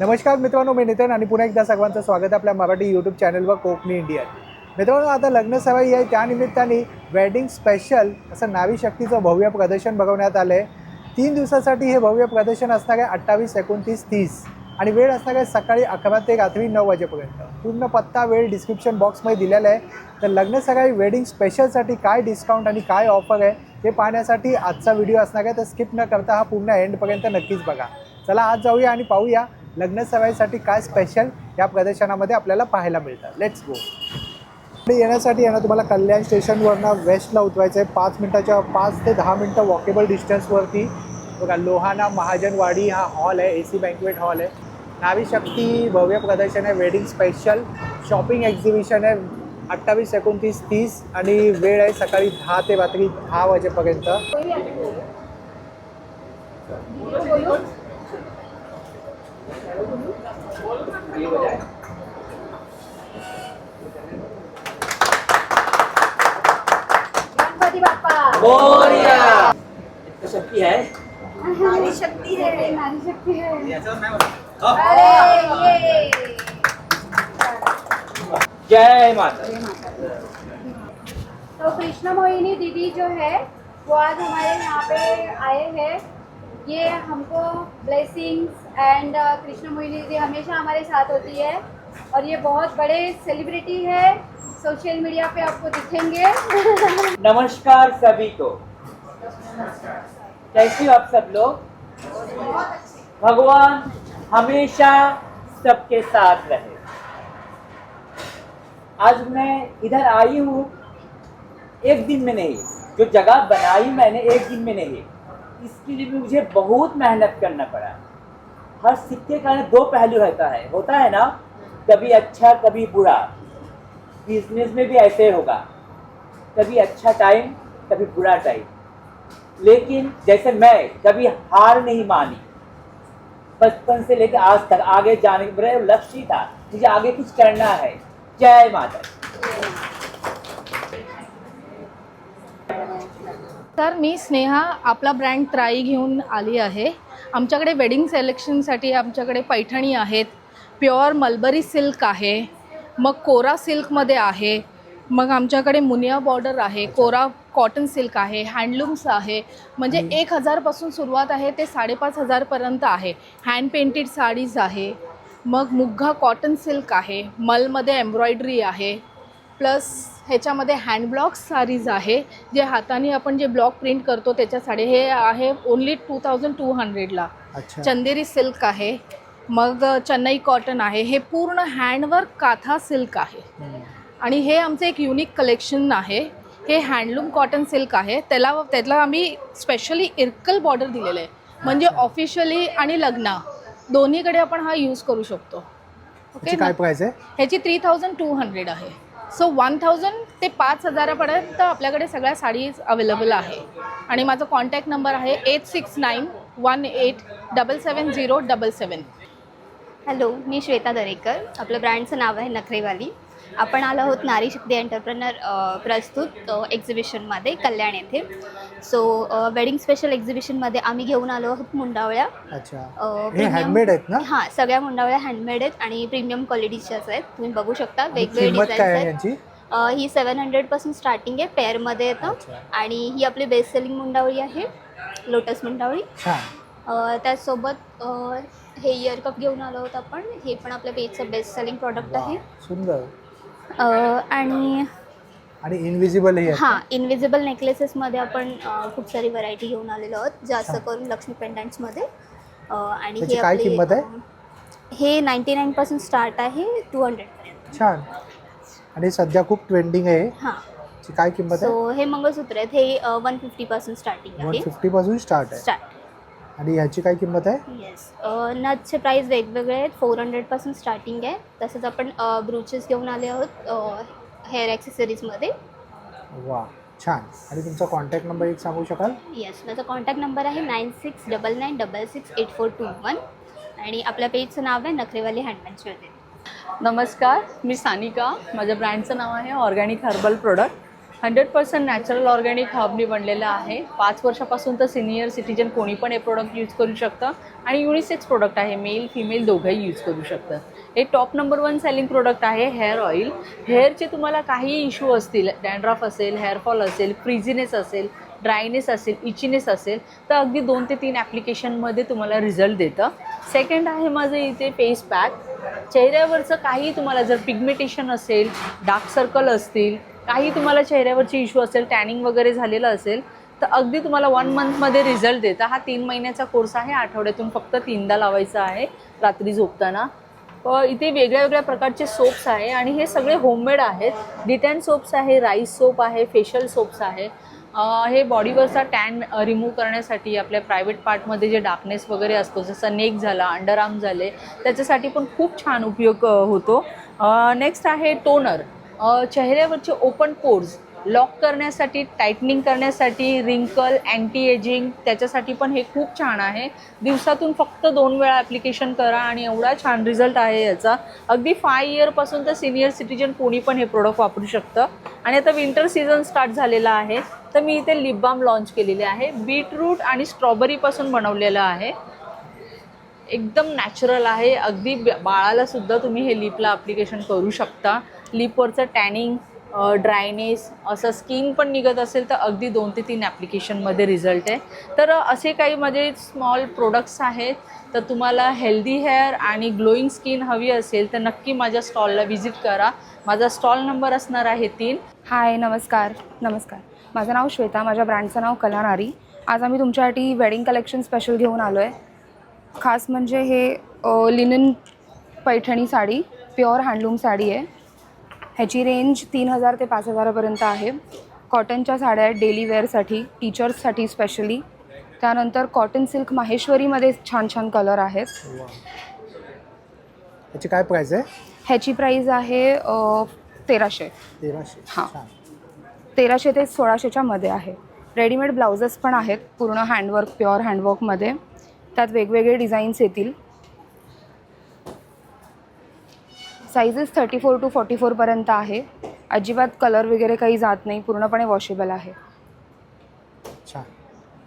नमस्कार मित्रांनो मी नितीन आणि पुन्हा एकदा सर्वांचं स्वागत आपल्या मराठी यूट्यूब चॅनलवर कोकणी इंडियन मित्रांनो आता लग्न सराई आहे. त्यानिमित्ताने वेडिंग स्पेशल असं नावी शक्तीचं भव्य प्रदर्शन बघवण्यात आलं आहे तीन दिवसासाठी हे भव्य प्रदर्शन असणार आहे अठ्ठावीस एकोणतीस तीस. आणि वेळ असणार आहे सकाळी अकरा ते रात्री नऊ वाजेपर्यंत. पूर्ण पत्ता वेळ डिस्क्रिप्शन बॉक्समध्ये दिलेला आहे. तर लग्न सकाळी वेडिंग स्पेशलसाठी काय डिस्काउंट आणि काय ऑफर आहे हे पाहण्यासाठी आजचा व्हिडिओ असणार आहे. तर स्किप न करता हा पूर्ण एंडपर्यंत नक्कीच बघा. चला आज जाऊया आणि पाहूया लग्न सराईसाठी काय स्पेशल या प्रदर्शनामध्ये आपल्याला पाहायला मिळतं. लेट्स गो येण्यासाठी येणं तुम्हाला कल्याण स्टेशनवरनं वेस्टला उतरायचं आहे पाच मिनटाच्या पाच ते दहा मिनटं वॉकेबल डिस्टन्सवरती बघा लोहाना महाजनवाडी हा हॉल आहे ए सी बँकवेट हॉल आहे. नावी शक्ती भव्य प्रदर्शन आहे वेडिंग स्पेशल शॉपिंग एक्झिबिशन आहे. अठ्ठावीस एकोणतीस तीस आणि वेळ आहे सकाळी दहा ते रात्री दहा वाजेपर्यंत. गणपती इतकं शक्ती नारी शक्ती है। नारी शक्ती है. अरे ये। जय माता तो कृष्ण मोहिनी दीदी जो है वो आज हमारे यहाँ पे आए हैं। ये हमको ब्लेसिंग्स एंड कृष्ण मोहिनी दीदी हमेशा हमारे साथ होती है। और ये बहुत बड़े सेलिब्रिटी है। सोशल मीडिया पे आपको दिखेंगे। नमस्कार सभी को। कैसे हो आप सब लोग? भगवान हमेशा सबके साथ रहे। आज मैं इधर आई हूँ। एक दिन में नहीं, जो जगह बनाई मैंने एक दिन में नहीं। इसके लिए भी मुझे बहुत मेहनत करना पड़ा। हर सिक्के का दो पहलू रहता है। होता है ना, कभी अच्छा कभी बुरा। बिज़नेस में भी ऐसे होगा। कभी अच्छा टाइम कभी बुरा टाइम लेकिन जैसे मैं कभी हार नहीं मानी, बचपन से लेकर आज तक, आगे जाने का मेरा लक्ष्य ही था, मुझे आगे कुछ करना है। जय माता। तर मी स्नेहा, आपला ब्रँड त्राई घेऊन आली आहे. आमच्याकडे वेडिंग सिलेक्शनसाठी आमच्याकडे पैठणी आहेत. प्युअर मलबरी सिल्क आहे. मग कोरा सिल्कमध्ये आहे. मग आमच्याकडे मुनिया बॉर्डर आहे. कोरा कॉटन सिल्क आहे. हँडलूम्स आहे. म्हणजे एक हजारपासून सुरुवात आहे. ते साडेपाच हजारपर्यंत आहे. हँड पेंटेड साडीज आहे. मग मुग्गा कॉटन सिल्क आहे. मलमध्ये एम्ब्रॉयडरी आहे. प्लस ह्याच्यामध्ये हँडब्लॉक साडीज आहे. जे हाताने आपण जे ब्लॉक प्रिंट करतो त्याच्या साडी हे आहे ओन्ली टू थाउजंड टू हंड्रेडला. चंदेरी सिल्क आहे. मग चेन्नई कॉटन आहे. हे पूर्ण हँडवर्क काथा सिल्क आहे. आणि हे आमचं एक युनिक कलेक्शन आहे. हे हँडलूम कॉटन सिल्क आहे. त्याला त्याला आम्ही स्पेशली इरकल बॉर्डर दिलेलं आहे. म्हणजे ऑफिशियली आणि लग्न. दोन्हीकडे आपण हा यूज करू शकतो. त्याची काय प्राईस आहे? ह्याची थ्री थाउजंड टू हंड्रेड आहे. सो वन थाउजंड ते पाच हजारापर्यंत आपल्याकडे सगळ्या साडीज अवेलेबल आहे. आणि माझा कॉन्टॅक्ट नंबर आहे eight six nine one eight double seven zero double seven hello मी श्वेता दरेकर. आपलं ब्रँडचं नाव आहे नखरेवाली. आपण आलो आहोत नारी शक्ती एंटरप्रेनर प्रस्तुत एक्झिबिशनमध्ये कल्याण येथे. सो वेडिंग स्पेशल एक्झिबिशनमध्ये आम्ही घेऊन आलो आहोत मुंडावळ्या. अच्छा. हे हँडमेड आहेत ना? हां सगळ्या मुंडावळ्या हँडमेड आहेत आणि प्रीमियम क्वालिटीच्याच आहेत. तुम्ही बघू शकता वेगवेगळे डिझाईन्स आहेत. ही सेवन हंड्रेडपासून स्टार्टिंग आहे पेअरमध्ये येतं. आणि ही आपली बेस्ट सेलिंग मुंडावळी आहे लोटस मुंडावळी. त्याचसोबत हे इयर कप घेऊन आलो आहोत आपण. हे पण आपल्या पेजचं बेस्ट सेलिंग प्रॉडक्ट आहे. सुंदर. आणि आणि इनविजिबल हे आहे. हां इनविजिबल नेकलेसेसमध्ये आपण खूप सारी व्हरायटी घेऊन आलेलो आहोत. जास्त. करून लक्ष्मी पेंडंट्समध्ये आणि हे काय किंमत आहे? हे नाईन्टी नाईनपासून स्टार्ट आहे टू हंड्रेडपर्यंत छान. आणि सध्या खूप ट्रेंडिंग आहे. हां. काय किंमत आहे? सो हे मंगळसूत्र आहेत. हे वन फिफ्टीपासून स्टार्टिंग वन आहे. फिफ्टी पासून स्टार्ट आहे. स्टार्ट आणि ह्याची काय किंमत आहे? येस नथचे प्राईस वेगवेगळे आहेत. फोर हंड्रेडपासून स्टार्टिंग आहे. तसंच आपण ब्रूचेस घेऊन आले आहोत. हेअर ॲक्सेसरीजमध्ये वा छान. आणि तुमचा कॉन्टॅक्ट नंबर एक सांगू शकाल? येस माझा कॉन्टॅक्ट नंबर आहे nine six double nine double six eight four two one आणि आपल्या पेजचं नाव आहे नखरेवाली हँडमॅन ज्वेलरी. नमस्कार मी सानिका. माझ्या ब्रँडचं नाव आहे organic herbal product hundred percent natural organic हबनी बनलेलं आहे. पाच वर्षापासून तर सिनियर सिटीजन कोणी पण हे प्रोडक्ट यूज करू शकतं. आणि युनिसेक्स प्रोडक्ट आहे. मेल फिमेल दोघंही यूज करू शकतं. हे top number one selling product आहे हेअर ऑइल हेअरचे तुम्हाला काही इश्यू असतील डॅन्ड्रफ असेल हेअरफॉल असेल फ्रिझिनेस असेल ड्रायनेस असेल इचिनेस असेल तर अगदी दोन ते तीन ॲप्लिकेशनमध्ये तुम्हाला रिझल्ट देतं. सेकंड आहे माझं इथे फेस पॅक चेहऱ्यावरचं काही तुम्हाला जर पिगमेटेशन असेल डार्क सर्कल असतील काही तुम्हाला चेहऱ्यावरची इश्यू असेल टॅनिंग वगैरे झालेलं असेल तर अगदी तुम्हाला वन मंथमध्ये रिझल्ट देतं. हा तीन महिन्याचा कोर्स आहे आठवड्यातून फक्त तीनदा लावायचा आहे रात्री झोपताना. इथे वेगळ्या वेगळ्या प्रकारचे सोप्स आहे आणि हे सगळे होममेड आहेत. डिटॅन सोप्स आहे राईस सोप आहे फेशियल सोप्स आहे. हे बॉडीवरचा टॅन रिमूव्ह करण्यासाठी आपल्या प्रायव्हेट पार्टमध्ये जे डार्कनेस वगैरे असतो जसं नेक झाला अंडरआर्म झाले त्याच्यासाठी पण खूप छान उपयोग होतो. नेक्स्ट आहे टोनर चेहऱ्यावरचे ओपन पोर्स लॉक करण्यासाठी टाईटनिंग करण्यासाठी रिंकल अँटी एजिंग त्याच्यासाठी पण हे खूप छान आहे. दिवसातून फक्त दोन वेळा ॲप्लिकेशन करा आणि एवढा छान रिझल्ट आहे याचा. अगदी फाय इयरपासून तर सिनियर सिटीजन कोणी पण हे प्रोडक्ट वापरू शकतं. आणि आता विंटर सीझन स्टार्ट झालेला आहे तर मी इथे लिप बाम लॉन्च केलेले आहे. बीटरूट आणि स्ट्रॉबेरीपासून बनवलेलं आहे. एकदम नॅचरल आहे. अगदी ब- तुम्ही हे लिपला ॲप्लिकेशन करू शकता. लिपवरचं टॅनिंग ड्रायनेस असं स्किन पण निघत असेल तर अगदी दोन ते तीन ॲप्लिकेशनमध्ये रिझल्ट आहे. तर असे काही माझे स्मॉल प्रोडक्ट्स आहेत. तर तुम्हाला हेल्दी हेअर आणि ग्लोईंग स्किन हवी असेल तर नक्की माझ्या स्टॉलला व्हिजिट करा. माझा स्टॉल नंबर असणार आहे तीन. हाय नमस्कार. नमस्कार. माझं नाव श्वेता माझ्या ब्रँडचं नाव कलानारी. आज आम्ही तुमच्यासाठी वेडिंग कलेक्शन स्पेशल घेऊन आलो आहे खास म्हणजे हे linen Paithani sari pure handloom sari आहे. ह्याची रेंज तीन हजार ते पाच हजारापर्यंत आहे. कॉटनच्या साड्या आहेत डेली वेअरसाठी टीचर्ससाठी स्पेशली त्यानंतर कॉटन सिल्क माहेश्वरीमध्ये छान छान कलर आहेत. याची काय प्राईस आहे? ह्याची प्राईज आहे अ, तेराशे. तेराशे. हां. छान. तेराशे ते सोळाशेच्या मध्ये आहे. रेडीमेड ब्लाउजेस पण आहेत पूर्ण हँडवर्क प्युअर हँडवर्कमध्ये त्यात वेगवेगळे डिझाईन्स येतील. Sizes thirty four to forty फोरपर्यंत आहे. अजिबात कलर वगैरे काही जात नाही पूर्णपणे वॉशेबल आहे. छान.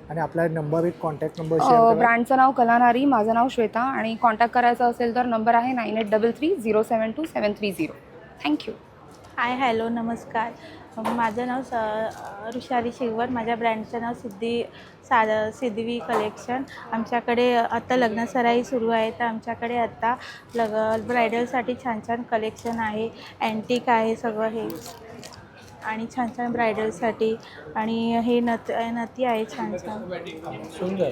आणि आपला नंबर एक कॉन्टॅक्ट नंबर ब्रँडचं नाव कलानारी माझं नाव श्वेता आणि कॉन्टॅक्ट करायचं असेल तर नंबर आहे nine eight double three zero seven two seven three zero thank you hi hello नमस्कार. माझं नाव स ऋषाली शिरवट माझ्या ब्रँडचं नाव सिद्धी सा सिद्धवी कलेक्शन आमच्याकडे आता लग्नसराई सुरू आहे. तर आमच्याकडे आता लग ब्रायडलसाठी छान छान कलेक्शन आहे. अँटिक आहे सगळं हे. आणि छान छान ब्रायडलसाठी आणि हे नथ नथी आहे छान छान. सुंदर.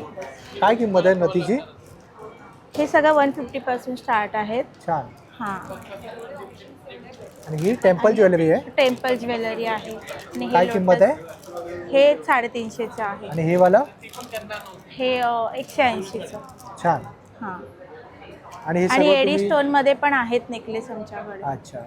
काय किंमत आहे नथीची? हे सगळं वन फिफ्टीपासून स्टार्ट आहेत. छान. हां. आणि ही टेम्पल ज्वेलरी आहे. टेम्पल ज्वेलरी आहे. आणि हे काय किंमत आहे? हे साडेतीनशेचं आहे. आणि हे वाला? हे अ, एकशे ऐंशीचं छान. हां. आणि हे आणि सगळं एडी तुम्ही- स्टोनमध्ये पण आहेत नेकलेस आमच्याकडे. अच्छा.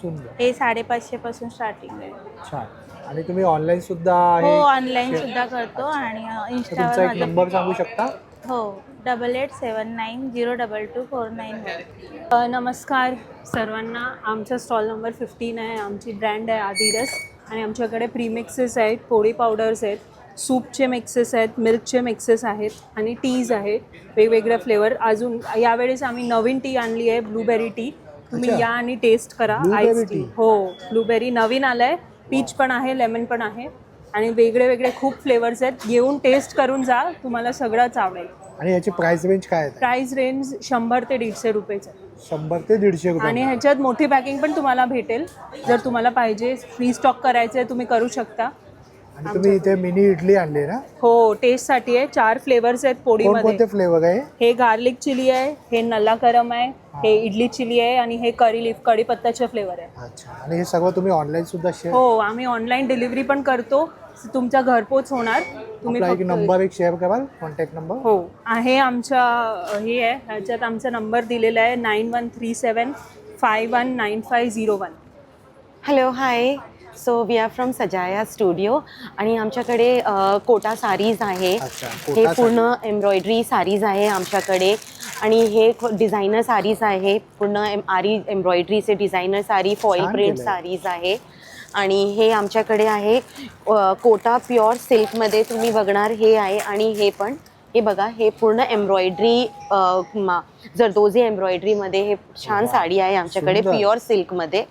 सुंदर. हे साडेपाचशेपासून स्टार्टिंग आहे. छान. आणि तुम्ही ऑनलाईन सुद्धा हो ऑनलाईन सुद्धा करतो आणि अ, तर तुमचा इंस्टावर एक माझा नंबर सांगू शकता? हो. Double eight seven nine zero double two four nine अ, नमस्कार सर्वांना. आमचा स्टॉल नंबर फिफ्टीन आहे. आमची ब्रँड आहे आदिरस आणि आमच्याकडे प्रीमिक्सेस आहेत पोळी पावडर्स आहेत सूपचे मिक्सेस आहेत मिल्कचे मिक्सेस आहेत आणि टीज आहेत. वेगवेगळ्या फ्लेवर अजून यावेळेस आम्ही नवीन टी आणली आहे ब्लूबेरी टी तुम्ही. या आणि टेस्ट करा. Ice tea. हो ब्लूबेरी नवीन आलं आहे पीच पण आहे लेमन पण आहे. आणि वेगळे वेगळे खूप फ्लेवर्स आहेत. येऊन टेस्ट करून जा. तुम्हाला सगळंच आवडेल. आणि याची प्राइस रेंज काय आहे? प्राईस रेंज शंभर ते दीडशे रुपयेचं आहे. शंभर ते दीडशे आणि रुपये ह्याच्यात मोठी पॅकिंग पण तुम्हाला भेटेल. जर तुम्हाला पाहिजे फ्री स्टॉक करायचं आहे तुम्ही करू शकता. आणि तुम्ही इथे मिनी इडली आणली ना? हो टेस्टसाठी आहे. चार फ्लेवर्स आहेत पोळीमध्ये. कोणकोणते फ्लेवर आहे? हे गार्लिक चिली आहे हे नल्ला करम आहे हे. इडली चिली आहे आणि हे करी लिफ कढीपत्त्याचे फ्लेवर आहे. अच्छा. आणि हे सगळं तुम्ही ऑनलाईन सुद्धा शेअर हो आम्ही ऑनलाईन डिलिव्हरी पण करतो. तुमच्या घरपोच होणार. तुम्ही आपला एक फक्त- नंबर एक शेअर कराल कॉन्टॅक्ट नंबर हो आहे आमच्या हे आहे ह्याच्यात आमचा नंबर दिलेला आहे nine one three seven five one nine five zero one hello hi so we are from Sajaya studio आणि आमच्याकडे कोटा सारीज आहे. हे पूर्ण एम्ब्रॉयडरी सारीज आहे आमच्याकडे. आणि हे डिझायनर सारीज आहे. पूर्ण एम आरी एम्ब्रॉयडरीचे designer sari foil print. Saris आहे. आणि हे आमच्याकडे आहे. कोटा प्युअर सिल्कमध्ये तुम्ही बघणार हे आहे. आणि हे पण हे बघा हे पूर्ण एम्ब्रॉयडरी जरदोजी एम्ब्रॉयडरीमध्ये हे छान. साडी आहे आमच्याकडे. प्युअर सिल्कमध्ये.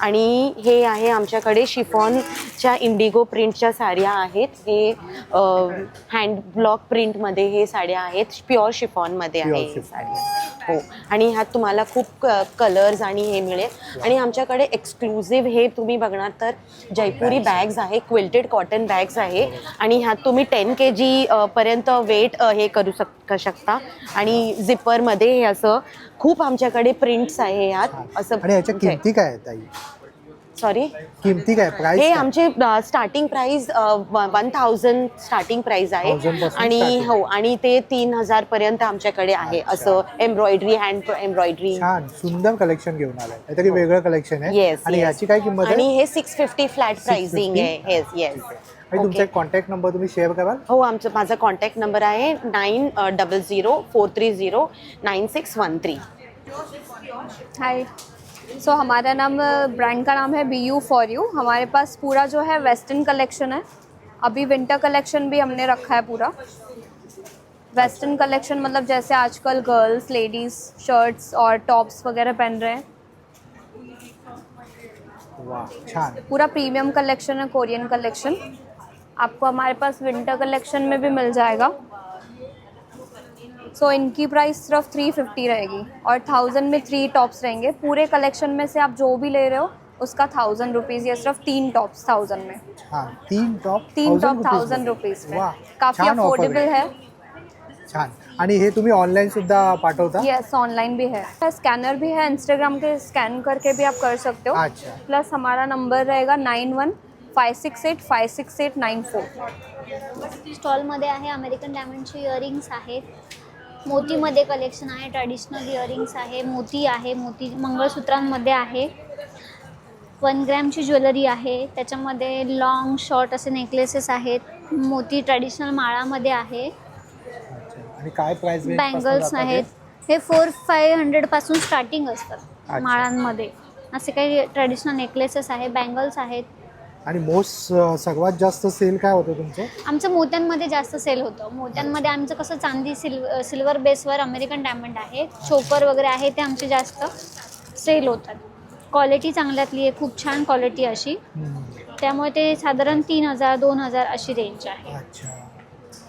आणि हे आहे आमच्याकडे शिफॉनच्या इंडिगो प्रिंटच्या साड्या आहेत. हे हँड ब्लॉक प्रिंटमध्ये हे साड्या आहेत. प्युअर शिफॉनमध्ये आहे Pure हे. आणि ह्यात तुम्हाला खूप कलर्स आणि हे मिळेल. आणि आमच्याकडे एक्सक्लुझिव्ह हे तुम्ही बघणार तर जयपुरी बॅग्स आहे. क्विल्टेड कॉटन बॅग्स आहे. आणि ह्यात तुम्ही टेन के जी पर्यंत वेट हे करू शक शकता. आणि झिपरमध्ये हे असं खूप आमच्याकडे प्रिंट्स आहे यात असं आणि किमती काय आहेत ताई? सॉरी किमती काय? प्राइस हे आमचे starting price one thousand starting price आहे. 1000 पासून आणि starting. हो आणि ते तीन हजार पर्यंत आमच्याकडे आहे. असं एम्ब्रॉयडरी हँड एम्ब्रॉयडरी छान. सुंदर कलेक्शन घेऊन आलाय. काहीतरी वेगळं कलेक्शन आहे. येस आणि याची काय किंमत आणि आहे हे सिक्स फिफ्टी फ्लॅट प्राइसिंग 650? आहे. येस येस आणि तुमचा एक कॉन्टॅक्ट नंबर तुम्ही शेअर कराल? हो आमचं माझा कॉन्टॅक्ट नंबर आहे nine double zero four three zero nine six one three hi so so, हमारा नाम ब्रांड का नाम है बी यू फॉर यू हमारे पास पूरा जो है वेस्टर्न कलेक्शन है. अभी विंटर कलेक्शन भी हमने रखा है पूरा. वेस्टर्न कलेक्शन मतलब जैसे आजकल गर्ल्स लेडीज़ शर्ट्स और टॉप्स वगैरह पहन रहे हैं. पूरा प्रीमियम कलेक्शन है कोरियन कलेक्शन आपको हमारे पास विंटर कलेक्शन में भी मिल जाएगा. सो so, इनकी प्राइस सिर्फ़ थ्री फिफ्टी रहेगी और थाउज़ेंड में थ्री टॉप्स रहेंगे। पूरे कलेक्शन में से आप जो भी ले रहे हो उसका थाउज़ेंड रुपीज़ या सिर्फ़ तीन टॉप्स थाउज़ेंड में। छान तीन टॉप तीन टॉप थाउज़ेंड रुपीज़ में। काफ़ी अफोर्डेबल है। छान। आणि हे तुम्ही ऑनलाईन सुद्धा पाठवता? यस ऑनलाइन भी है। स्कैनर भी है। इंस्टाग्राम के स्कैन करके भी आप कर सकते हो। अच्छा। प्लस हमारा नंबर रहेगा nine one five six eight five six eight nine four स्टॉलमध्ये आहे अमेरिकन डायमंडचे इयरिंग्स आहेत. मोतीमध्ये कलेक्शन आहे ट्रॅडिशनल इयरिंग्स आहे मोती आहे मोती मंगळसूत्रांमध्ये आहे. वन ग्रॅमची ज्वेलरी आहे त्याच्यामध्ये लॉंग शॉर्ट असे नेकलेसेस आहेत. मोती ट्रॅडिशनल माळामध्ये आहे. आणि काय प्राइस बँगल्स आहेत. हे फोर फाय हंड्रेडपासून स्टार्टिंग असतात माळांमध्ये. असे काही ट्रॅडिशनल नेकलेसेस आहे बँगल्स आहेत. आणि मोस्ट सर्वात जास्त सेल काय होतं तुमचं? आमचं मोत्यांमध्ये जास्त सेल होतं. मोत्यांमध्ये आमचं कसं चांदी सिल्व सिल्वर बेसवर अमेरिकन डायमंड आहे. चोकर वगैरे आहे ते आमचे जास्त सेल होतात. क्वालिटी चांगल्यातली आहे खूप छान क्वालिटी अशी. हम्म. त्यामुळे ते साधारण तीन हजार दोन हजार अशी रेंज आहे. अच्छा.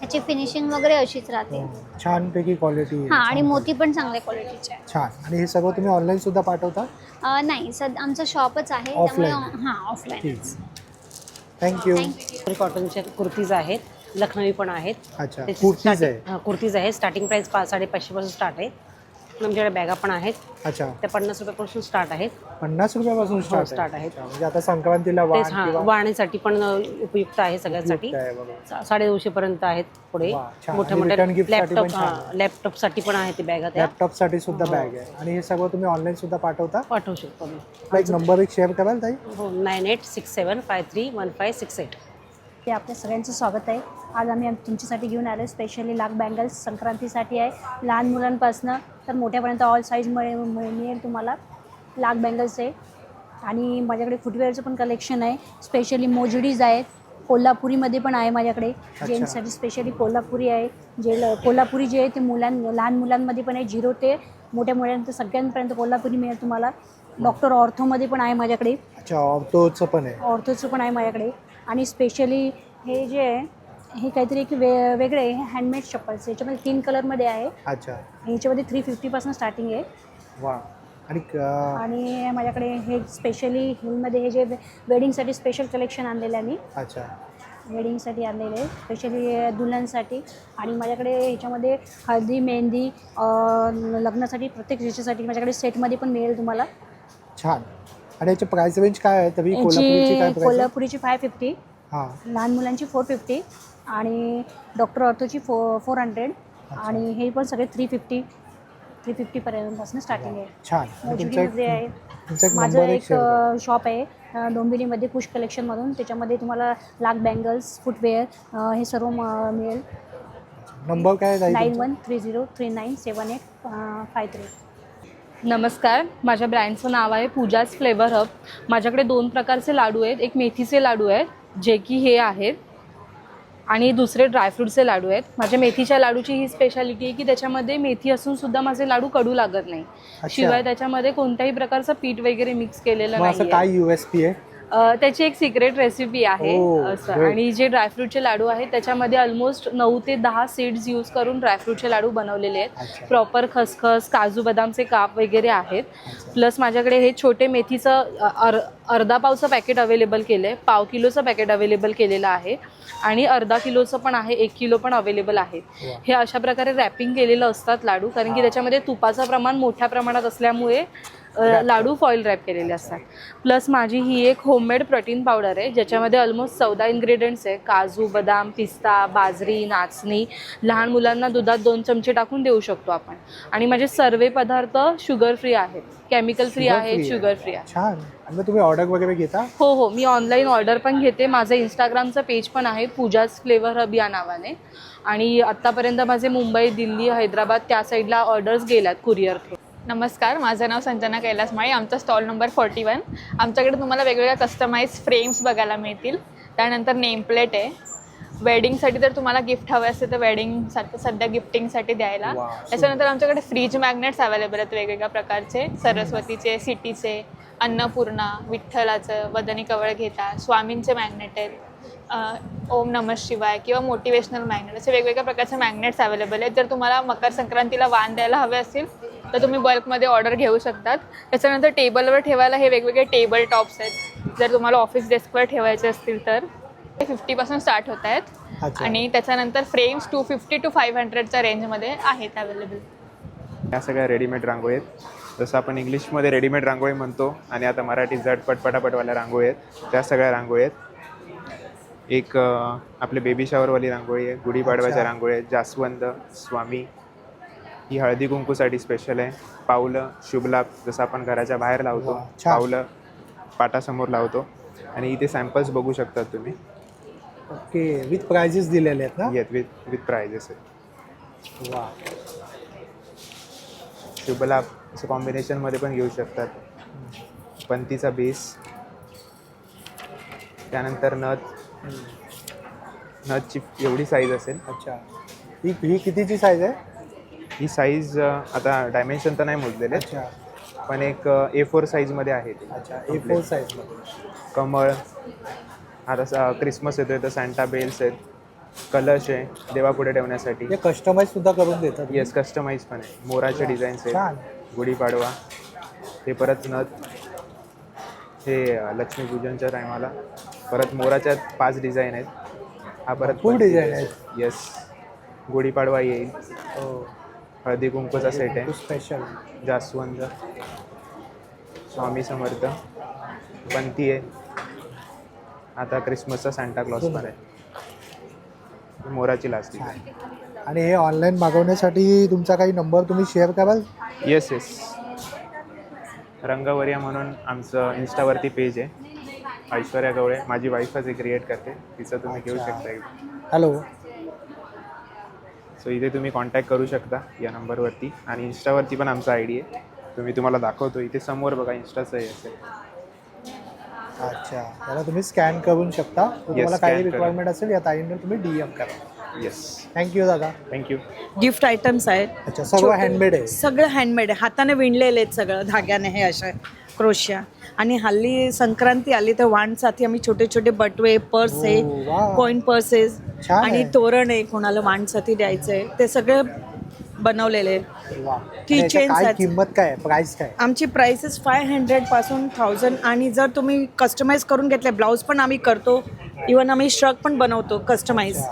त्याची फिनिशिंग वगैरे अशीच राहते. हो. छानपैकी क्वालिटी हां आणि मोती पण चांगल्या क्वालिटीचे आहे छान. आणि हे सगळं तुम्ही ऑनलाईन सुद्धा पाठवता? अं, नाही सद आमचं शॉपच आहे त्यामुळे Offline. हां ऑफलाईन ठीक. थँक्यू कॉटनच्या कुर्तीज आहेत लखनवी पण आहेत. अच्छा त्याची कुर्तीज starting- आहे. हा, कुर्तीज आहे. स्टार्टिंग प्राइस पाच साडेपाचशेपासून स्टार्ट आहे. आमच्याकडे बॅगा पण आहेत. अच्छा. त्या पन्नास रुपयापासून स्टार्ट आहेत. पन्नास रुपयापासून स्टार्ट हो, आहेत. म्हणजे आता संक्रांतीला वाण तेच हा किंवा वाहण्यासाठी पण अ, उपयुक्त आहे सगळ्यांसाठी. उपयुक्त आहे बघा. सा- साडेनऊशे पर्यंत आहेत पुढे. वा, छान. मोठ्या आणि return मोठ्या gift साठी पण लॅपटॉप छान. हा लॅपटॉपसाठी पण आहे ते बॅगा त्या. लॅपटॉपसाठी सुद्धा बॅग आहे. आणि हे सगळं तुम्ही ऑनलाईन सुद्धा पाठवता? पाठवू शकतो मी. आपला एक नंबर एक शेअर कराल ताई? हो nine eight six seven five three one five six eight ते आपल्या सगळ्यांचं स्वागत आहे. आज आम्ही आम- तुमच्यासाठी घेऊन आलो स्पेशली लाख बँगल्स संक्रांतीसाठी आहे. लहान मुलांपासनं तर मोठ्यापर्यंत ऑल साईज मिळे मिळेल तुम्हाला. लाख बँगल्स आहे. आणि माझ्याकडे फुटवेअरचं पण कलेक्शन आहे. स्पेशली मोजडीज आहेत. कोल्हापुरीमध्ये पण आहे माझ्याकडे. जेंट्ससाठी स्पेशली कोल्हापुरी आहे. जे कोल्हापुरी जे आहे ते मुलां लहान मुलांमध्ये पण आहे. झिरो ते मोठ्या मुलांपर्यंत सगळ्यांपर्यंत कोल्हापुरी मिळेल तुम्हाला. डॉक्टर ऑर्थोमध्ये पण आहे माझ्याकडे. अच्छा ऑर्थोचं पण आहे. ऑर्थोचं पण आहे माझ्याकडे. आणि स्पेशली हे जे आहे हे काहीतरी एक वे वेगळे आहे हँडमेड चप्पल्स याच्यामध्ये तीन कलरमध्ये आहे. अच्छा. ह्याच्यामध्ये थ्री फिफ्टीपासून स्टार्टिंग आहे. वा. आणि क- आणि माझ्याकडे हे स्पेशली हिलमध्ये हे जे वेडिंगसाठी स्पेशल कलेक्शन आणलेलं आहे मी. अच्छा. वेडिंगसाठी आणलेले आहे. स्पेशली दुल्हनसाठी. आणि माझ्याकडे ह्याच्यामध्ये हळदी मेहंदी अं, लग्नासाठी प्रत्येक ह्याच्यासाठी माझ्याकडे सेटमध्ये पण मिळेल तुम्हाला. छान. आणि याची प्राइस रेंज काय आहे? तरी कोल्हापुरीची काय याची प्राइस आहे? कोल्हापुरीची फाय फिफ्टी हां. लहान मुलांची फोर फिफ्टी आणि डॉक्टर ऑर्थोची फो फोर हंड्रेड आणि हे पण सगळे थ्री फिफ्टी थ्री फिफ्टीपर्यंतपासून स्टार्टिंग आहे. छान. आणि तुमचा मोजडीमध्ये आहे. एक तुमचा एक माझं नंबर एक एक शेअर करा. शॉप आहे अ, डोंबिवलीमध्ये कुश कलेक्शनमधून त्याच्यामध्ये तुम्हाला लाख बँगल्स फुटवेअर हे सर्व म- मिळेल. नंबर काय आहे ताई नाईन तुमचा? One three zero three nine seven eight five three नमस्कार माझ्या ब्रँडचं नाव आहे पूजाज फ्लेवर हब. माझ्याकडे दोन प्रकारचे लाडू आहेत एक मेथीचे लाडू आहेत जे की हे आहेत आणि दुसरे ड्रायफ्रूटचे लाडू आहेत. माझ्या मेथीच्या लाडूची ही स्पेशालिटी आहे की त्याच्यामध्ये मेथी असून सुद्धा माझे लाडू कडू लागत नाही. शिवाय त्याच्यामध्ये कोणत्याही प्रकारचं पीठ वगैरे मिक्स केलेलं नाही काय यू एस पी आहे? त्याची एक सिक्रेट रेसिपी आहे Oh, असं. great. आणि जे ड्रायफ्रूटचे लाडू आहेत त्याच्यामध्ये ऑलमोस्ट नऊ ते दहा सीड्स यूज करून ड्रायफ्रूटचे लाडू बनवलेले आहेत. अच्छा. प्रॉपर खसखस काजू बदामचे काप वगैरे आहेत. प्लस माझ्याकडे हे छोटे मेथीचं अ, अर अर्धा पावचं पॅकेट अवेलेबल केलं आहे पाव किलोचं पॅकेट अवेलेबल केलेलं आहे. आणि अर्धा किलोचं पण आहे एक किलो पण अवेलेबल आहे. वा. हे अशा प्रकारे रॅपिंग केलेलं असतात लाडू कारण की त्याच्यामध्ये तुपाचं प्रमाण मोठ्या प्रमाणात असल्यामुळे लाडू फॉईल रॅप केलेले असतात. प्लस माझी ही एक होममेड प्रोटीन पावडर आहे ज्याच्यामध्ये ऑलमोस्ट चौदा इन्ग्रेडियंट्स आहे. काजू बदाम पिस्ता बाजरी नाचणी. लहान मुलांना दुधात दोन चमचे टाकून देऊ शकतो आपण. आणि माझे सर्व पदार्थ शुगर फ्री आहेत. केमिकल फ्री आहेत. शुगर फ्री आहे तुम्ही ऑर्डर वगैरे घेता? हो हो. मी ऑनलाईन ऑर्डर पण घेते. माझं इंस्टाग्रामचं पेज पण आहे पूजाज फ्लेवर हब या नावाने. आणि आत्तापर्यंत माझे मुंबई दिल्ली हैदराबाद त्या साईडला ऑर्डर्स गेल्यात कुरिअर थ्रू नमस्कार माझं नाव संजना कैलास माळी आमचा स्टॉल नंबर फोर्टी वन आमच्याकडे तुम्हाला वेगवेगळ्या कस्टमाइज फ्रेम्स बघायला मिळतील. त्यानंतर नेमप्लेट आहे. वेडिंगसाठी जर तुम्हाला गिफ्ट हवे असेल तर वेडिंगसाठी सध्या गिफ्टिंगसाठी द्यायला. त्याच्यानंतर आमच्याकडे फ्रीज मॅग्नेट्स अवेलेबल आहेत वेगवेगळ्या प्रकारचे. सरस्वतीचे सिटीचे अन्नपूर्णा विठ्ठलाचं वदनी कवळ घेता स्वामींचे मॅग्नेट आहेत. ओम नम शिवाय किंवा मोटिवेशनल मॅग्नेट असे वेगवेगळ्या प्रकारचे मॅग्नेट्स अवेलेबल आहेत. जर तुम्हाला मकर संक्रांतीला वाण द्यायला हवे असतील तर तुम्ही बल्कमध्ये ऑर्डर घेऊ शकतात. त्याच्यानंतर टेबलवर ठेवायला हे वेगवेगळे टेबल टॉप्स आहेत. जर तुम्हाला ऑफिस डेस्कवर ठेवायचे असतील तर. ते फिफ्टीपासून स्टार्ट होत आहेत. आणि त्याच्यानंतर frames two fifty to five हंड्रेडच्या रेंजमध्ये आहेत अवेलेबल या सगळ्या रेडीमेड रांगोळी आहेत जसं आपण इंग्लिशमध्ये रेडीमेड रांगोळी म्हणतो आणि आता मराठीत झटपट पटापटवाल्या रांगोळी आहेत त्या सगळ्या रांगोळी आहेत एक आपले बेबी शॉवरवाली रांगोळी आहे. गुढीपाडव्याच्या. रांगोळी आहेत. जास्वंद स्वामी ही हळदी कुंकूसाठी स्पेशल आहे. पावलं शुभलाभ जसं आपण घराच्या बाहेर लावतो वा, छान. पावलं पाटासमोर लावतो. आणि इथे सॅम्पल्स बघू शकतात तुम्ही. ओके विथ प्राइजेस दिलेले आहेत ना? येत विथ विथ प्रायजेस आहेत वा. शुभलाभ असं कॉम्बिनेशनमध्ये पण घेऊ शकतात. पंतीचा बेस त्यानंतर नथ. नथची एवढी साईज असेल. अच्छा. ही ही कितीची साईज आहे? ही साईज आता डायमेन्शन तर नाही मोजलेले. अच्छा. पण एक ए फोर साईजमध्ये आहे ती. अच्छा ए फोर साईजमध्ये कमळ आता स- क्रिसमस येतोय तर सॅन्टा बेल्स आहेत कलश आहे देवापुढे ठेवण्यासाठी. कस्टमाइज सुद्धा करून देतात. येस कस्टमाइज पण आहे. मोराचे डिझाईन्स. आहेत. गुढीपाडवा हे परत नथ. हे लक्ष्मीपूजनच्या टायमाला परत मोराच्या पाच डिझाईन आहेत. हा परत भरपूर design आहेत. येस गुढीपाडवा येईल. हो. हळदी कुंकूचा सेट आहे. स्पेशल जास्वंद. स्वामी समर्थ. पंथी आहे. आता क्रिसमसचा सांता क्लॉज पण आहे. मोराची लास्ट आणि हे ऑनलाईन मागवण्यासाठी तुमचा काही नंबर तुम्ही शेअर कराल? येस येस रंगवर्या म्हणून आमचं इन्स्टावरती पेज आहे. ऐश्वर्या गवळे माझी वाईफच आहे क्रिएट करते. तिचं तुम्ही घेऊ. शकता हॅलो सो इथे तुम्ही कॉन्टॅक्ट करू शकता या नंबरवरती आणि इन्स्टावरती पण आमचा आय डी आहे. तुम्ही तुम्हाला दाखवतो. इथे समोर बघा इन्स्टाचं हे असेल. अच्छा. त्याला तुम्ही स्कॅन करून शकता. तुम्हाला काही scan. रिक्वायरमेंट असेल या ताईंना तुम्ही डी एम करा. येस थँक्यू दादा. थँक्यू गिफ्ट आयटम्स आहेत. अच्छा सर्व छोटे- हँडमेड आहे. सगळं हँडमेड आहे. हाताने विणलेले आहेत सगळं धाग्याने हे अशा क्रोशिया. आणि हल्ली संक्रांती आली तर वाणसाठी आम्ही छोटे छोटे बटवे पर्स आहे wow. कॉईन पर्सेस छान आणि आहे. तोरण आहे कोणाला वाणसाठी द्यायचं आहे ते सगळे बनवलेले आहे. वा. आणि काय आहेत. किंमत काय प्राइस काय आमची प्राइसेस फाय हंड्रेडपासून थाउजंड आणि जर तुम्ही कस्टमाइज करून घेतले ब्लाऊज पण आम्ही करतो इवन आम्ही श्रग पण बनवतो कस्टमाइज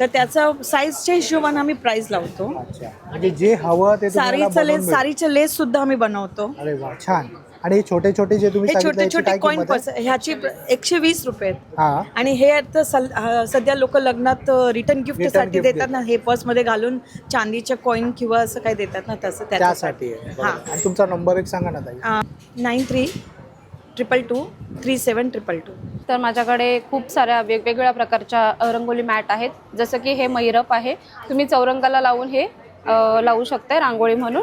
तर त्याचा साईजच्या हिशोबाने आम्ही प्राइस लावतो. अच्छा. म्हणजे जे हवं ते तुम्हाला बनवून लेस मिळेल. साडीचे लेस सुद्धा आम्ही बनवतो. अरे वा छान. आणि हे छोटे छोटे जे तुम्ही हे सांगितलं छोटे याची छोटे काय कॉईन किंमत पर्स ह्याची एकशे वीस रुपये आहेत. हा. आणि हे आता सल- अं, सध्या लोक लग्नात रिटर्न गिफ्टसाठी gift देतात ना हे पर्समध्ये घालून चांदीचे कॉईन किंवा असं काही देतात ना तसं त्यासाठी आहे हां. आणि तुमचा नंबर एक सांगा ना ताई. Nine three triple two three seven triple two तर माझ्याकडे खूप साऱ्या वेगवेगळ्या प्रकारच्या अ, रंगोली मॅट आहेत. जसं की हे मैरप आहे. तुम्ही चौरंगाला लावून हे अ, लावू शकताय रांगोळी म्हणून.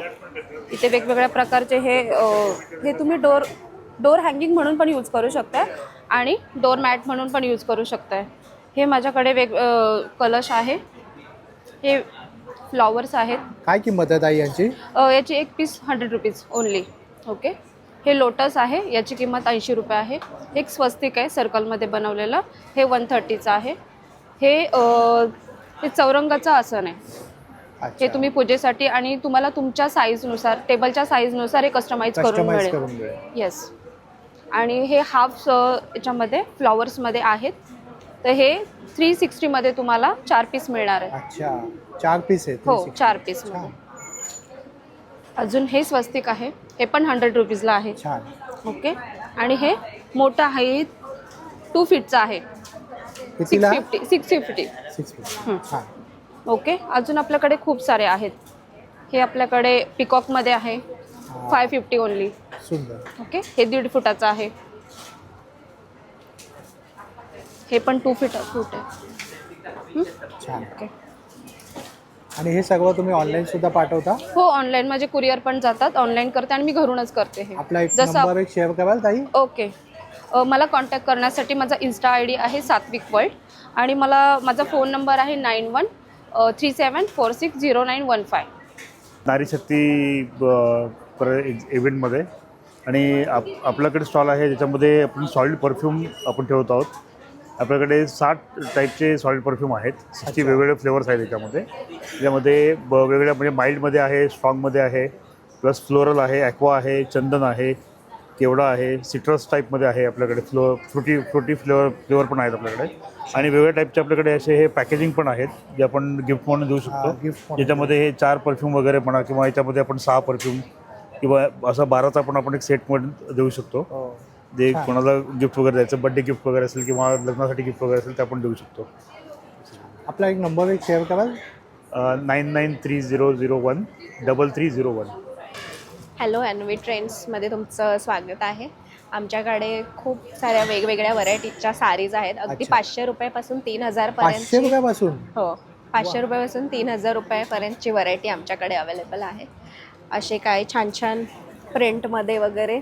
इथे वेगवेगळ्या प्रकारचे हे हे तुम्ही डोर डोर हँगिंग म्हणून पण यूज करू शकताय आणि डोर मॅट म्हणून पण यूज करू शकताय. हे माझ्याकडे वेग कलश आहे. हे फ्लॉवर्स आहेत. काय किंमत आहे ताई यांची? अ, याची एक piece hundred rupees only okay हे लोटस आहे. याची किंमत ऐंशी रुपये आहे. एक स्वस्तिक आहे सर्कलमध्ये बनवलेलं. हे वन थर्टीचं आहे. हे अ, हे चौरंगाचं आसन आहे. हे तुम्ही पूजेसाठी आणि तुम्हाला तुमच्या साईजनुसार टेबलच्या साईजनुसार हे कस्टमाइज करून कस्टमाइज मिळेल. करून मिळेल. येस आणि हे हाफ याच्यामध्ये फ्लॉवर्समध्ये आहेत. तर हे थ्री सिक्स्टीमध्ये तुम्हाला चार पीस मिळणार आहे अच्छा. चार पीस आहेत हो चार पीसमध्ये अजून हे स्वस्तिक आहे. हे पण हंड्रेड रुपीजला आहे. छान. ओके आणि हे मोठं आहे. टू फीटचं आहे. सिक्स कितीला fifty six fifty six piece हं. छान. ओके? अजून आपल्याकडे खूप सारे आहेत. हे आपल्याकडे पिकॉकमध्ये आहे. फाय फिफ्टी ओनली सुंदर. ओके? हे दीड फुटाचं आहे. हे पण टू फीट फूट आहे. छान. ओके. आणि हे सगळं तुम्ही ऑनलाईन सुद्धा पाठवता? हो ऑनलाईन माझे कुरिअर पण जातात. ऑनलाईन करते आणि मी घरूनच करते हे. एक जसं नंबर एक शेअर कराल ताई? ओके. अ, मला कॉन्टॅक्ट करण्यासाठी माझा इन्स्टा आय डी आहे सात्विक वर्ल्ड आणि मला माझा फोन नंबर आहे nine one three seven four six zero nine one five. नारी शक्ती ब- पर इव्हेंटमध्ये. आणि आप आपल्याकडे स्टॉल आहे ज्याच्यामध्ये आपण सॉलिड परफ्यूम आपण ठेवत आहोत. आपल्याकडे साठ टाईपचे सॉलिड परफ्यूम आहेत. सिक्स्टी वेगवेगळे फ्लेवर्स आहेत त्याच्यामध्ये. त्याच्यामध्ये ब वेगवेगळ्या म्हणजे माइल्डमध्ये आहे स्ट्रॉंगमध्ये आहे प्लस फ्लोरल आहे ॲक्वा आहे चंदन आहे केवडा आहे? सिट्रस टाईपमध्ये आहे आपल्याकडे. फ्लो फ्रुटी फ्रुटी फ्लेवर फ्लेवर पण आहेत आपल्याकडे. आणि वेगवेगळ्या टाईपचे आपल्याकडे असे हे पॅकेजिंग पण आहेत जे आपण गिफ्ट म्हणून देऊ शकतो. ज्याच्यामध्ये हे चार परफ्यूम वगैरे म्हणा किंवा याच्यामध्ये आपण सहा परफ्यूम किंवा असा बाराचा पण आपण एक सेट म्हणून देऊ शकतो. हो. जे. कोणाला गिफ्ट वगैरे द्यायचं बड्डे गिफ्ट वगैरे असेल किंवा लग्नासाठी गिफ्ट वगैरे असेल ते आपण देऊ शकतो. आपला एक नंबर एक शेअर कराल nine nine three zero zero one double three zero one hello Anvi ट्रेंड्समध्ये तुमचं स्वागत आहे. आमच्याकडे खूप साऱ्या वेगवेगळ्या व्हरायटीच्या साडीज आहेत. अगदी अच्छा. पाचशे रुपयापासून तीन पाचशे हजारपर्यंत रुपयापासून? हो. पाचशे रुपयापासून तीन हजार रुपयापर्यंतची व्हरायटी आमच्याकडे अवेलेबल आहे. असे काही छान छान प्रिंटमध्ये वगैरे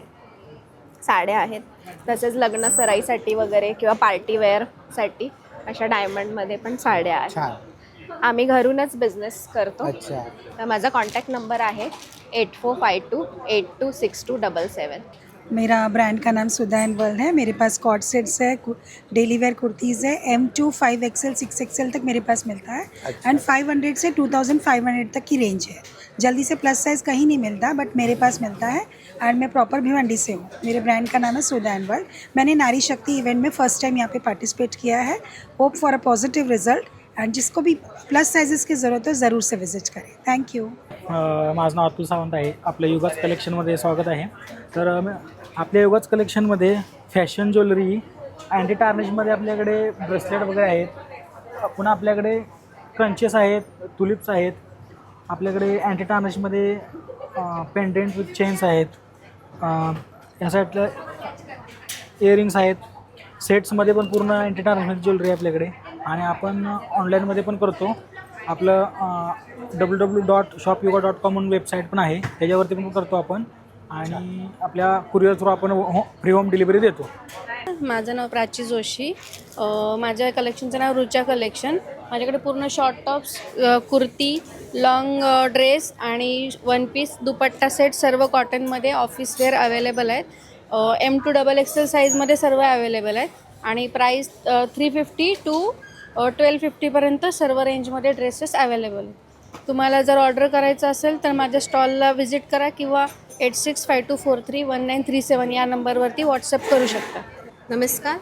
साड्या आहेत. तसेच लग्न सराईसाठी वगैरे किंवा पार्टी वेअरसाठी अशा डायमंडमध्ये पण साड्या आहेत. छान. आम्ही घरूनच बिझनेस करतो. अच्छा. तर माझा कॉन्टॅक्ट नंबर आहे. Eight four five two eight two six two double seven. मेरा ब्रांड का नाम सुधा एंड वर्ल्ड है। मेरे पास कॉट सेट्स है डेली वेयर कुर्तीज़ है M to five XL six XL तक मेरे पास मिलता है। अच्छा। एंड फाइव हंड्रेड से टू थाउज़ेंड फाइव हंड्रेड तक की रेंज है। जल्दी से प्लस साइज़ कहीं नहीं मिलता बट मेरे पास मिलता है। एंड मैं प्रॉपर भिवंडी से हूँ। मेरे ब्रांड का नाम है सुधा एंड वर्ल्ड। मैंने नारी शक्ति इवेंट में फ़र्स्ट टाइम यहाँ पे पार्टिसिपेट किया है। Hope for a positive result and जिसको भी प्लस साइजेस की ज़रूरत हो ज़रूर से विजिट करें. थैंक यू माझं नाव अतुल सावंत आहे. आपल्या युगाच कलेक्शनमध्ये स्वागत आहे. तर आपल्या युगाच कलेक्शनमध्ये फॅशन ज्वेलरी अँटी टार्निशमध्ये आपल्याकडे ब्रेसलेट वगैरे आहेत. पुन्हा आपल्याकडे क्रंचेस आहेत तुलिप्स आहेत. आपल्याकडे अँटी टार्निशमध्ये पेंडेंट विथ चेन्स आहेत. अ, या साईडला इयरिंग्स आहेत सेट्समध्ये पण पूर्ण अँटी टार्निशमध्ये ज्वेलरी आहे आपल्याकडे. आणि आपण ऑनलाईनमध्ये पण करतो. आपलं W W dot shop yuga dot com म्हणून वेबसाईट पण आहे. त्याच्यावरती पण करतो आपण. आणि आपल्या कुरिअर थ्रू आपण हो फ्री होम डिलिव्हरी देतो. माझं नाव प्राची जोशी. माझ्या कलेक्शनचं नाव रुचा कलेक्शन माझ्याकडे पूर्ण short tops kurti long dress आणि वन पीस दुपट्टा सेट सर्व कॉटनमध्ये ऑफिस वेअर अवेलेबल आहेत. एम टू डबल एक्सेल साईजमध्ये सर्व अवेलेबल आहेत. आणि price three fifty to twelve फिफ्टीपर्यंत सर्व रेंजमध्ये ड्रेसेस अवेलेबल तुम्हाला जर ऑर्डर करायचं असेल तर माझ्या स्टॉलला व्हिजिट करा किंवा eight six five two four three one nine three seven या नंबरवरती व्हॉट्सअप करू शकता. नमस्कार.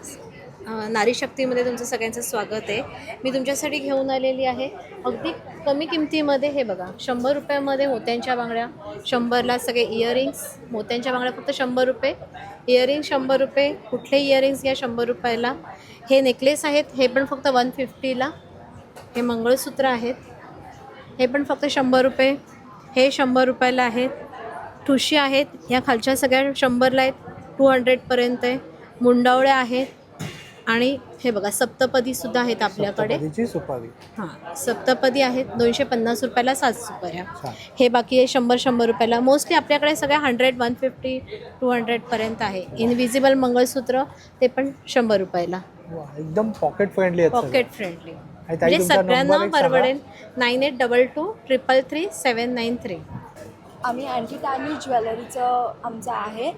नारी शक्तीमध्ये तुमचं सगळ्यांचं स्वागत आहे. मी तुमच्यासाठी घेऊन आलेली आहे. अगदी कमी किमतीमध्ये हे बघा शंभर रुपयामध्ये मोत्यांच्या बांगड्या शंभरला सगळे इयरिंग्स मोत्यांच्या बांगड्या फक्त शंभर रुपये. इयरिंग शंभर रुपये कुठले इयरिंग्स घ्या शंभर रुपयाला. हे नेकलेस आहेत हे पण फक्त वन फिफ्टीला हे मंगळसूत्र आहेत. हे पण फक्त शंभर रुपये. हे शंभर रुपयाला आहेत. ठुशी आहेत ह्या खालच्या सगळ्या शंभरला आहेत. टू हंड्रेडपर्यंत आहे. मुंडावळ्या आहेत. आणि हे बघा सप्तपदी सुद्धा आहेत आपल्याकडे. हां सप्तपदी आहेत. दोनशे पन्नास रुपयाला सात सुपाऱ्या हे बाकी आहे शंभर शंभर रुपयाला. मोस्टली आपल्याकडे सगळ्या हंड्रेड वन फिफ्टी टू हंड्रेडपर्यंत आहे. इनविजिबल मंगळसूत्र ते पण शंभर रुपयाला. एकदम पॉकेट फ्रेंडली. पॉकेट फ्रेंडली म्हणजे सगळ्यांना. परवडेल. Nine eight double two triple three seven nine three. आम्ही अँटी टार्निश ज्वेलरीचं आमचं आहे.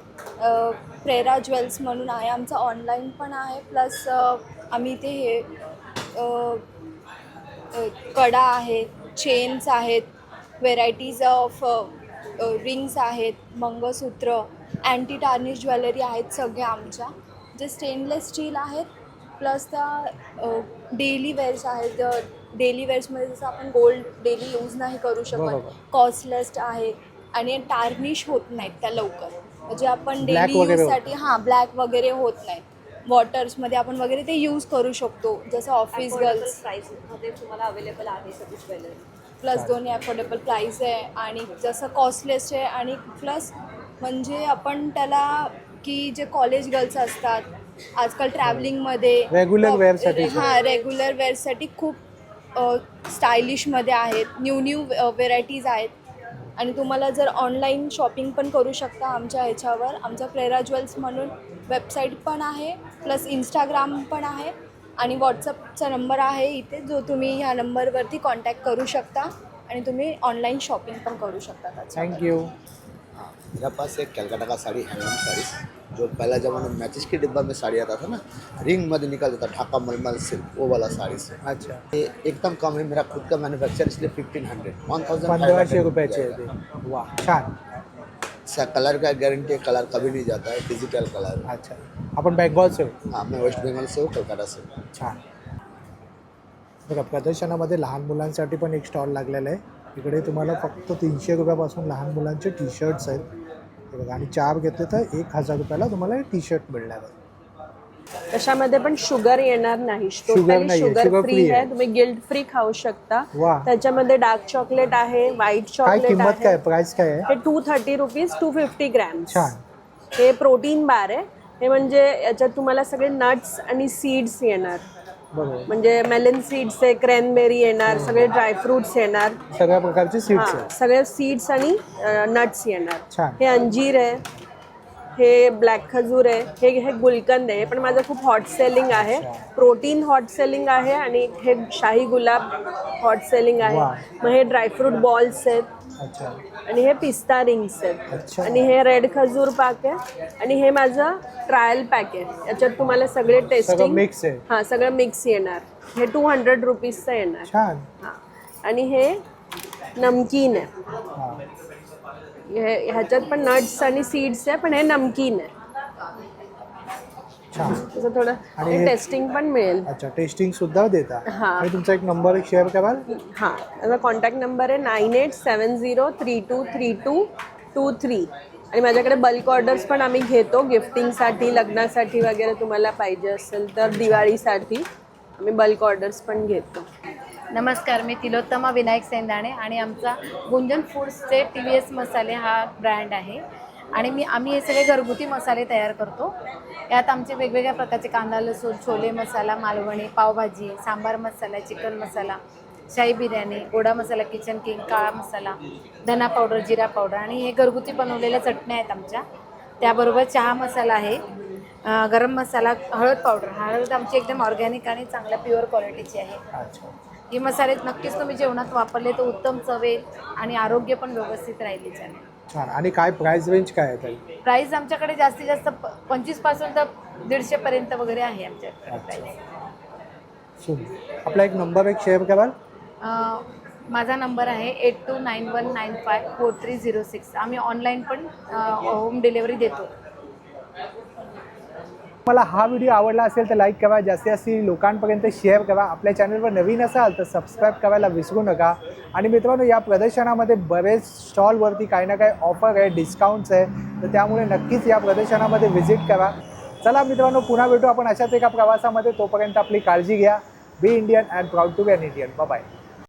प्रेरा ज्वेल्स म्हणून आहे. आमचं ऑनलाईन पण आहे. प्लस आम्ही ते हे कडा आहेत चेन्स आहेत व्हेरायटीज ऑफ रिंग्स आहेत मंगळसूत्र अँटी टार्निश ज्वेलरी आहेत सगळ्या आमच्या. जे स्टेनलेस स्टील आहेत प्लस त्या डेली वेअर्स आहेत डेली वेअर्समध्ये जसं आपण गोल्ड डेली यूज नाही करू शकत बरोबर. कॉस्टलेस्ट आहे आणि टार्निश होत नाहीत त्या लवकर. म्हणजे आपण Black डेली वगैरे होत यूजसाठी हां ब्लॅक वगैरे होत नाहीत. वॉटर्समध्ये आपण वगैरे ते यूज करू शकतो जसं ऑफिस गर्ल्स. प्राईसमध्ये तुम्हाला अवेलेबल आहे सगळी ज्वेलरी. प्लस दोन्ही अफोर्डेबल प्राईस आहे आणि जसं कॉस्टलेस आहे आणि प्लस म्हणजे आपण त्याला की जे कॉलेज गर्ल्स असतात आजकाल ट्रॅव्हलिंगमध्ये Regular wear साठी. हां रेग्युलर वेअरसाठी खूप स्टायलिशमध्ये आहेत न्यू न्यू व्हेरायटीज आहेत. आणि तुम्हाला जर ऑनलाईन शॉपिंग पण करू शकता आमच्या ह्याच्यावर. आमचा प्रेरा ज्वेल्स म्हणून वेबसाईट पण आहे प्लस इंस्टाग्राम पण आहे. आणि व्हॉट्सअपचा नंबर आहे इथे जो तुम्ही ह्या नंबरवरती कॉन्टॅक्ट करू शकता. आणि तुम्ही ऑनलाईन शॉपिंग पण करू शकता त्याच्यावर. थैंक यू मेरा पास एक कलकत्ता का साड़ी हैंडलूम साड़ी. जो पहला जमाने में मैचिस के डिब्बा में साड़ी आता था ना रिंग में निकल जाता ढाका मलमल सिल्क वो वाला साड़ी से। अच्छा। ये एकदम कम है मेरा खुद का मैन्युफैक्चर इसलिए फिफ्टीन हंड्रेड वन थाउजेंड रुपयाचे आहे ते वा छान इसका कलर का गारंटी कलर कभी नहीं जाता है डिजिटल कलर अच्छा। आपण बँगॉलचे हो? हाँ मैं वेस्ट बंगाल से हूँ कोलकाता से हूँ। छान बघा प्रदर्शनामध्ये लहान मुलांसाठी पण एक स्टॉल लागलेला आहे. इकडे तुम्हाला फक्त तीनशे रुपयापासून लहान मुलांचे टी शर्ट्स आहेत. हे बघा आणि चार घेतले तर एक हजार रुपयाला तुम्हाला टी शर्ट मिळणार आहे. त्याच्यामध्ये पण शुगर येणार नाही. टोटली शुगर फ्री आहे. तुम्ही गिल्ट फ्री खाऊ शकता. त्याच्यामध्ये डार्क चॉकलेट आहे व्हाईट चॉकलेट आहे. प्राइस काय आहे? हे two thirty rupees to fifty gram हे प्रोटीन बार आहे. हे म्हणजे याच्यात तुम्हाला सगळे नट्स आणि सीड्स येणार. म्हणजे मेलन सीड्स आहे क्रॅनबेरी येणार सगळे ड्रायफ्रुट्स येणार. सगळ्या प्रकारचे सीट्स हा, आहेत सगळे सीड्स आणि नट्स येणार. छान. हे अंजीर आहे हे ब्लॅक खजूर आहे हे हे गुलकंद आहे हे पण माझं खूप हॉट सेलिंग आहे. प्रोटीन हॉट सेलिंग आहे आणि हे शाही गुलाब हॉट सेलिंग आहे. वा. मग हे ड्रायफ्रूट बॉल्स आहेत. अच्छा. आणि हे पिस्ता रिंग्स आहेत अच्छा. आणि हे रेड खजूर पाक आहे. आणि हे माझं ट्रायल पॅक आहे. याच्यात तुम्हाला सगळे सगळं टेस्टिंग मिक्स आहे. हां सगळं मिक्स येणार. हे टू हंड्रेड रुपीजचं येणार. छान. हां. आणि हे नमकीन आहे. हा. हे ह्याच्यात पण नट्स आणि सीड्स आहे पण हे नमकीन आहे. छान थोडं आणि टेस्टिंग पण मिळेल. अच्छा टेस्टिंग सुद्धा देता. हा. आणि तुमचा एक नंबर एक शेअर कराल? हां माझा कॉन्टॅक्ट नंबर आहे nine eight seven zero three two three two two three आणि माझ्याकडे बल्क ऑर्डर्स पण आम्ही घेतो गिफ्टिंगसाठी लग्नासाठी वगैरे तुम्हाला पाहिजे असेल तर दिवाळीसाठी आम्ही बल्क ऑर्डर्स पण घेतो. नमस्कार मी तिलोत्तमा विनायक सेंदाणे आणि आमचा गुंजन फूड्सचे टी व्ही एस मसाले हा ब्रँड आहे. आणि मी आम्ही हे सगळे घरगुती मसाले तयार करतो. यात आमचे वेगवेगळ्या प्रकारचे कांदा लसूण छोले मसाला मालवणी पावभाजी सांबार मसाला चिकन मसाला शाही बिर्याणी गोडा मसाला किचन किंग काळा मसाला धना पावडर जिरा पावडर आणि हे घरगुती बनवलेल्या चटण्या आहेत आमच्या. त्याबरोबर चहा मसाला आहे गरम मसाला हळद पावडर. हळद आमची एकदम ऑर्गॅनिक आणि चांगल्या प्युअर क्वालिटीची आहे. हे मसाले नक्कीच तुम्ही जेवणात वापरले तर उत्तम चवेल आणि आरोग्य पण व्यवस्थित राहील याच्याने. छान. आणि काय प्राइस रेंज काय आहे ताई? प्राईस आमच्याकडे जास्तीत जास्त पंचवीसपासून तर दीडशेपर्यंत वगैरे आहे आमच्याकडे सुंदर आपला एक नंबर एक शेअर कराल? माझा नंबर आहे eight two nine one nine five four three zero six आम्ही ऑनलाईन पण होम डिलेवरी देतो. मला हा व्हिडिओ आवडला असेल तर लाईक करा जास्तीत जास्त लोकांपर्यंत शेअर करा. आपल्या चॅनलवर नवीन असाल तर सबस्क्राईब करायला विसरू नका. आणि मित्रांनो या प्रदर्शनामध्ये बरेच स्टॉलवरती काही ना काही ऑफर आहे डिस्काउंट्स आहे. तर त्यामुळे नक्कीच या प्रदर्शनामध्ये व्हिजिट करा. चला मित्रांनो पुन्हा भेटू आपण अशाच एका प्रवासामध्ये. तोपर्यंत आपली काळजी घ्या. Be Indian and proud to be an Indian bye